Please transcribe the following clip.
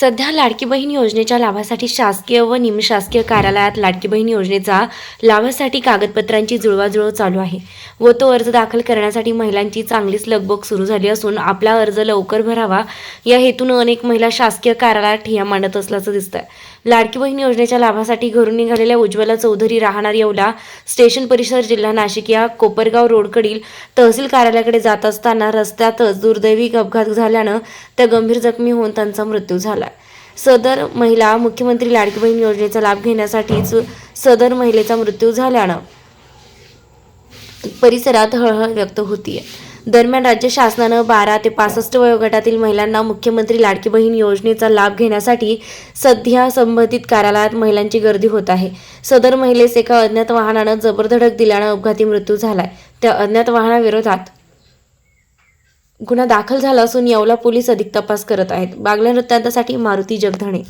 सध्या लाडकी बहीण योजनेच्या लाभासाठी शासकीय व निमशासकीय कार्यालयात लाडकी बहीण योजनेचा लाभासाठी कागदपत्रांची जुळवाजुळव चालू आहे. व तो अर्ज दाखल करण्यासाठी महिलांची चांगलीच लगबग सुरू झाली असून आपला अर्ज लवकर भरावा या हेतून अनेक महिला शासकीय कार्यालयात ठिया मांडत असल्याचं दिसतंय. लाडकी बहीण योजनेच्या लाभासाठी घरून निघालेल्या उज्ज्वला चौधरी राहणार येवला स्टेशन परिसर जिल्हा नाशिक या कोपरगाव रोडकडील तहसील कार्यालयाकडे जात असताना रस्त्यातच दुर्दैवी अपघात झाल्यानं त्या गंभीर जखमी होऊन त्यांचा मृत्यू झाला. सदर महिला मुख्यमंत्री लाडकी बहीण योजनेचा लाभ घेण्यासाठीच सदर महिलेचा मृत्यू झाल्यानं परिसरात हळहळ व्यक्त होतीये. दरम्यान राज्य शासनानं बारा ते पासष्ट वयोगटातील महिलांना मुख्यमंत्री लाडकी बहीण योजनेचा लाभ घेण्यासाठी सध्या संबंधित कार्यालयात महिलांची गर्दी होत आहे. सदर महिलेस एका अज्ञात वाहनानं जबरधडक दिल्यानं अपघाती मृत्यू झालाय. त्या अज्ञात वाहनाविरोधात गुन्हा दाखल झाला असून येवला पोलीस अधिक तपास करत आहेत. बागल्या वृत्तांतासाठी मारुती जगधणे